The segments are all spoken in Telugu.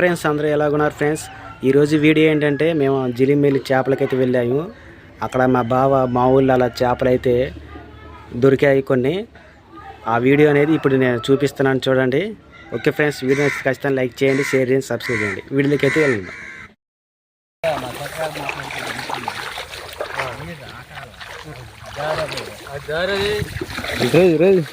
ఫ్రెండ్స్ అందరూ ఎలాగున్నారు ఫ్రెండ్స్? ఈరోజు వీడియో ఏంటంటే మేము జిలిమిల్లి చేపలకైతే వెళ్ళాము. అక్కడ మా బావ మా ఊళ్ళో అలా చేపలు అయితే దొరికాయి కొన్ని. ఆ వీడియో అనేది ఇప్పుడు నేను చూపిస్తున్నాను చూడండి. ఓకే ఫ్రెండ్స్ వీడియో ఖచ్చితంగా లైక్ చేయండి షేర్ చేయండి సబ్స్క్రైబ్ చేయండి. వీడియోలోకి అయితే వెళ్ళండి ఎక్కడ వెళ్తాం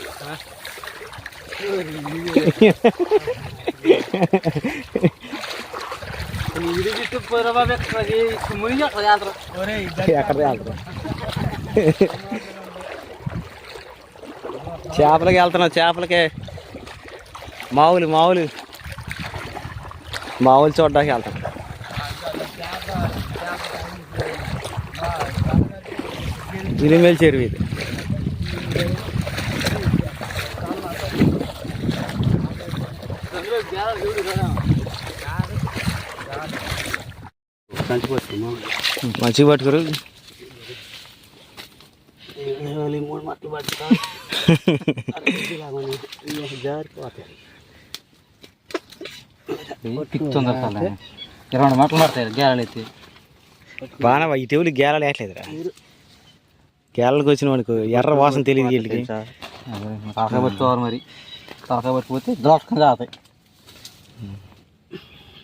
చేపలకి వెళ్తున్నాం చేపలకి మావులు మావులు. మావులు చూడడానికి వెళ్తాం. ఇలిమేల్ చెరువు ఇది. మంచిగా పట్టుకోరు. మూడు మట్లు పట్టుకో జారిపోతాయి ఇరవై మాటలు పడతాయి గేరాలు అయితే. బాగా ఈ టేబుల్ గేలాలు వేయట్లేదురా. గేలలకు వచ్చిన వాడికి ఎర్ర వాసన తెలియదు వీళ్ళకి. తలకాయ పట్టుకోవాలి మరి. తలకాయ పట్టుకుపోతే దోషకం తాగుతాయి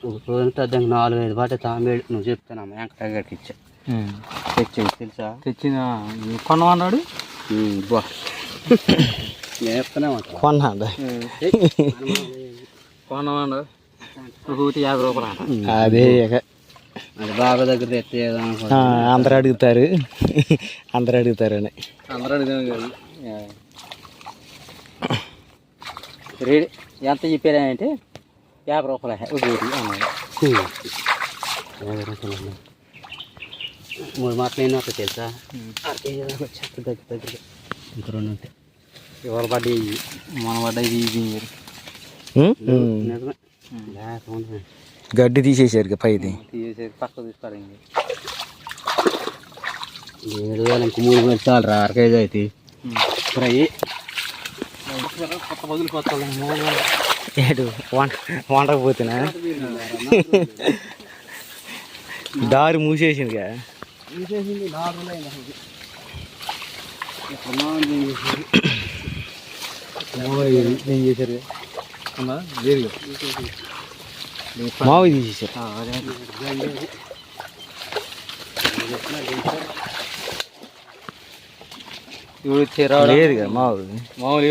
దానికి నాలుగు ఐదు పాట తాంబేడు నువ్వు చెప్తాను వెంకటయ్య గారికి ఇచ్చా. తెచ్చేది తెలుసా? తెచ్చిన కొన్నవాడు బా. నేను చెప్తానే ఉంటా కొన్నా కొన్నవాడు ఒకటి యాభై రూపాయలు అదే ఇక. అది బాబా దగ్గర అందరు అడుగుతారు. అందరు అడుగుతారు అని అందరూ అడిగాను కాదు. రెడీ ఎంత చెప్పారంటే యాభై రూపాయలు ఒకటి అన్నాడు మూడు మాటలు ఎన్నో వస్తాయి తెలుసా చెత్త దగ్గర దగ్గర ఇంక రెండు ఉంటాయి ఎవరు పడ్డాయి మన పడ్డాయి. నిజమే గడ్డి తీసేసారు పైది. తీసేసి పక్క తీసుకోవడం ఏడు వేల ఇంక మూడు వేలు చాలు రా అరకేజీ అయితే. ఫ్రై కొత్త బదులు కొత్త ఏడు వంట పోతున్నా. దారి మూసేసింది కదా ఏం చేశారు? మావి తీసేసారు ఇప్పుడు లేదు కదా మావి. మామూలు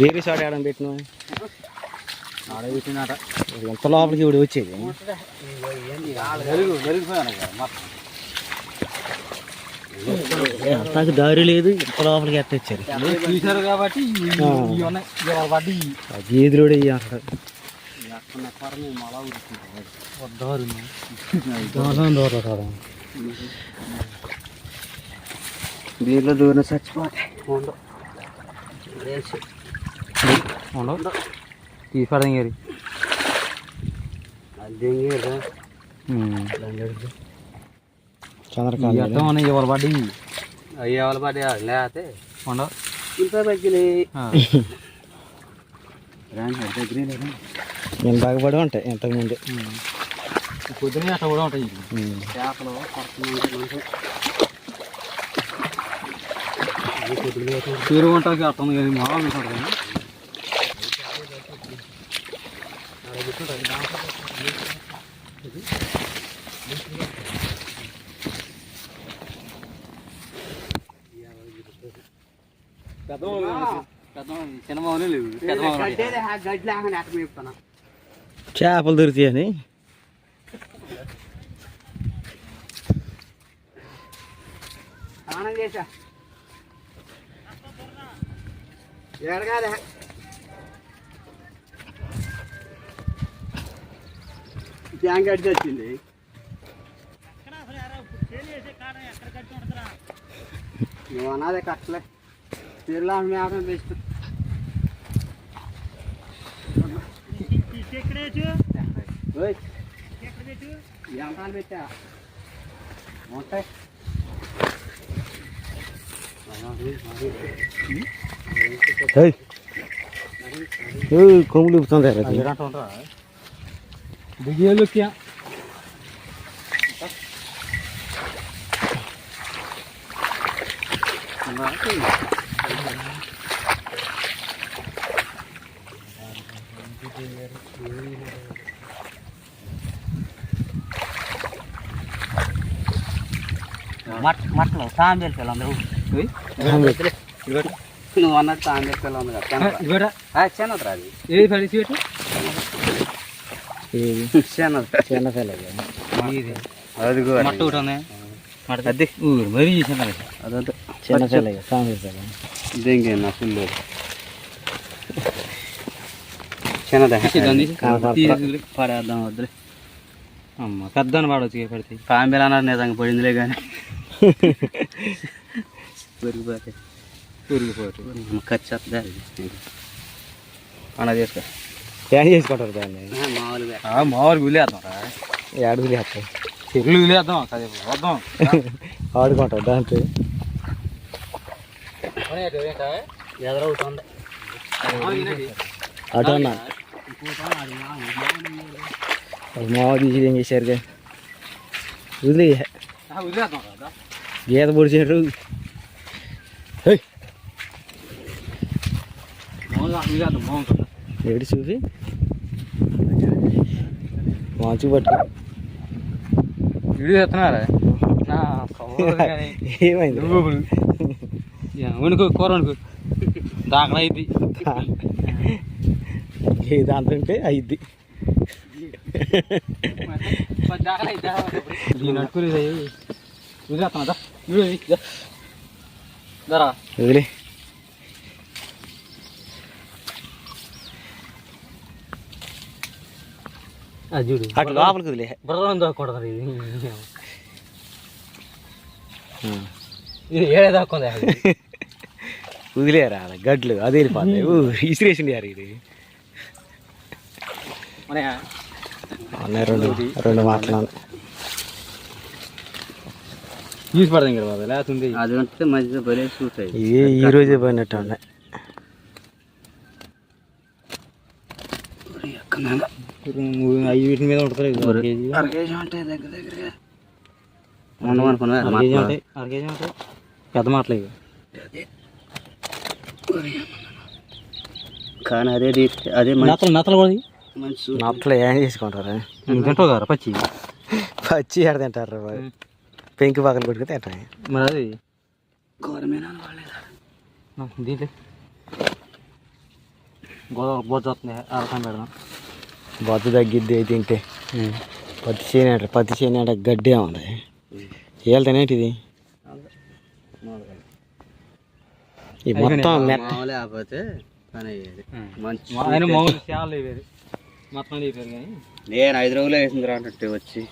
వేరే చోట ఏడం పెట్టిన ఆడ పెట్టినట ఎంత లోపలికి ఇప్పుడు వచ్చేది? నాకు దారి లేదు ఎంత లోపలికి ఎట్ట వచ్చారు. చూశారు కాబట్టి గేదెలోడే అంటారు దీంట్లో దూరం చచ్చిపోతాయి. అది దెంగేదా చంద్రకాంత్ పడ్డి అయ్యే వాళ్ళ పడే లేకపోతే ఉండవు ఇంత తగ్గిలే నేను బాగుపడి ఉంటాయి ఇంతకుముందు పొద్దున్నే అట్లా కూడా ఉంటాయి చేపలు పడుతున్నాయి తీరు ఉంటాకి అర్థం కానీ మామూలు ఉంటాడు కానీ పెద్ద పెద్ద చిన్న మామూలే లేవు పెద్ద మామూలు గడ్డి లేకుండా ఎక్కడ మేపుతాను చేపలు దొరుకుతాయని స్నానం ఎడగాదే ట్యాంక్ అడిచి వచ్చింది. నువ్వు అన్నదే కట్టలే. తిరులా మేపం బెస్ట్ ఓయ్. ఎంతాలు పెట్టా? ఉంటాయి. ಹೇಯ್ ಏ ಕೊಂಗ್ಲಿ ತಂದೆ ಬಿಗಿಯಲು ಕ್ಯಾ mắt mắt là xa bên phải làm đâu đấy నువ్వు అన్నట్టు తాంబేలు పిల్ల ఉంది కదా ఇవ్వరా చిన్నది రాదు ఏది పడిచి పెట్టు చిన్నది చిన్న పిల్ల ఇది అదిగో మట్ట ఒకటి ఉంది అది ఊరు మరీ చిన్నది అదంతా చిన్న పిల్ల సాంబ పిల్ల దెంగే నా ఫుల్ చిన్నదే పడేద్దాం వద్దులే అమ్మ పెద్దని పాడవచ్చు పడితే తాంబేలు అన్నారు నిజంగా పడిందిలే కానీ పెరిగిపోతాయి ఊరికిపోవచ్చు ఖర్చు వస్తుంది. అది అలా చేసుకో ఏం చేసుకుంటారు దాన్ని మామూలుగా. మామూలుగా ఉలేద్దాం రా. అడుగులు వేస్తాయి చెరువులు ఉలేద్దాం కదే వద్దాం. ఆడుకుంటారు దాంతో ఎదరవుతుంది అటు అన్నా మావ తీసి ఏం చేశారు వదిలే. గీత పొడిచారు ఎడి చూపి. మంచి పట్టు. వీడియో చేస్తున్నారా? ఏమైంది? వణుకు కూర వణుకు. దాకలా అయింది ఏ దాంతో ఉంటే అయిద్ది. దీని అట్టుకునేది వదిలేస్తున్నా వదిలే అది చూడు అటు లోపలికి వదిలే బుర్రం దాక్కుంటుంది ఇది ఇది ఏడే దాక్కుంది వదిలేరా అలా గడ్లు అదే వెళ్ళిపోతాయి ఊ, ఇసిరేసింది యారు ఇది మన ఉన్నాయి రెండు రెండు మాట్లాడు తీసి పడదాం కదా బాబు లేకుంది అది ఉంటే మధ్యలో భలే సూట్ అయ్యి ఇవి ఈ రోజే పోయినట్టు ఉన్నాయి అవి వీటి మీద ఉంటుంది అర కేజీ ఉంటాయి దగ్గర దగ్గర ఉండమనుకున్నా అర కేజీ ఉంటాయి అర కేజీ ఉంటాయి పెద్ద మాటలు ఇవి. కానీ అదే అదే నత్తలు నత్తలు కూడా. మంచి నట్లు ఏం చేసుకుంటారు? తింటావు కదా పచ్చి. పచ్చి ఎడ తింటారు. పెంకి పక్కన కొట్టుకు తింటాయి. మరి అది. ఆ, దీంట్లో. గోదావరి బోధ వస్తుంది అరకం పెడదాం. బొద్దు తగ్గిద్ది అయి తింటే. పత్తి చేను అంటారు పత్తి చేను అంటే గడ్డే ఉంది వెళ్తానేటిది ఈ మొత్తం మొత్తం. నేను ఐదు రోజులు వేసింది అంటే వచ్చి.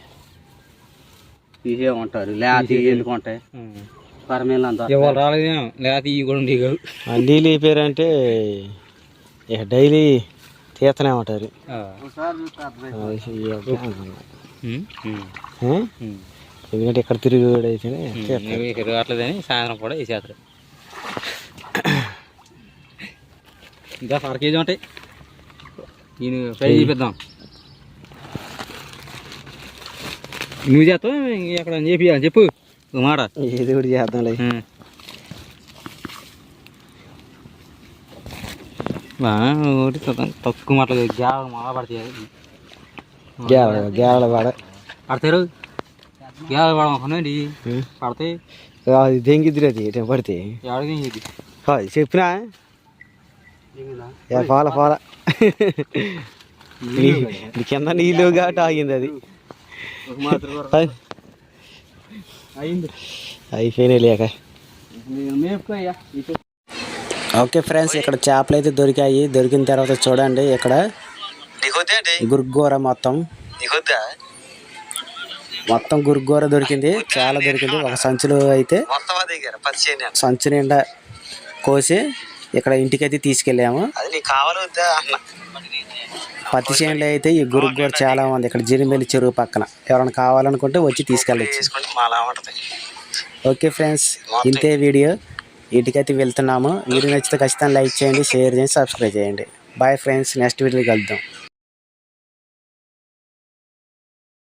తీసే ఉంటారు లేకపోతే ఇవాళ రాలేదేమో. లేకపోతే ఇవి కూడా నీళ్ళు అయిపోయారంటే ఇక డైలీ తీస్తూనే ఉంటారు? ఎందుకంటే ఇక్కడ తిరిగి అయితేనే రావట్లేదని సాయంత్రం కూడా వేసేస్తారు ఇంకా అర కేజీ ఉంటాయి. నేను ఫ్రై చేపిద్దాం. నువ్వు చేస్తావు? ఎక్కడ చెప్పు. ఒక మాట. ఏది కూడా చేద్దాంలే బా, ఒకటి చూద్దాం. తక్కువ మాటలు గ్యాల మాల పడతాయి. గేల గేల వాడ పడతారు గ్యాల పడమనుకోండి పడతాయి. దెంగిద్దిరి అది పడితే చెప్పినా? పాల పాల కింద నీళ్ళు కాబట్టి ఆగింది అది. అయిపోయినాయి లేక. ఓకే ఫ్రెండ్స్ ఇక్కడ చేపలు అయితే దొరికాయి. దొరికిన తర్వాత చూడండి ఇక్కడ. గుర్గూర మొత్తం. మొత్తం గుర్గూర దొరికింది. చాలా దొరికింది. ఒక సంచులో అయితే సంచు నిండా కోసి ఇక్కడ ఇంటికైతే తీసుకెళ్ళాము. పత్తి చేనులో అయితే ఈ గురుగూర చాలా ఉంది. ఇక్కడ జిరిమెల్లి చెరువు పక్కన. ఎవరైనా కావాలనుకుంటే వచ్చి తీసుకెళ్ళచ్చు. ఓకే ఫ్రెండ్స్ ఇంతే వీడియో. ఇంటికైతే వెళ్తున్నాము. వీడియో నచ్చితే ఖచ్చితంగా లైక్ చేయండి షేర్ చేయండి సబ్స్క్రైబ్ చేయండి. బాయ్ ఫ్రెండ్స్ నెక్స్ట్ వీడియో కలుద్దాం.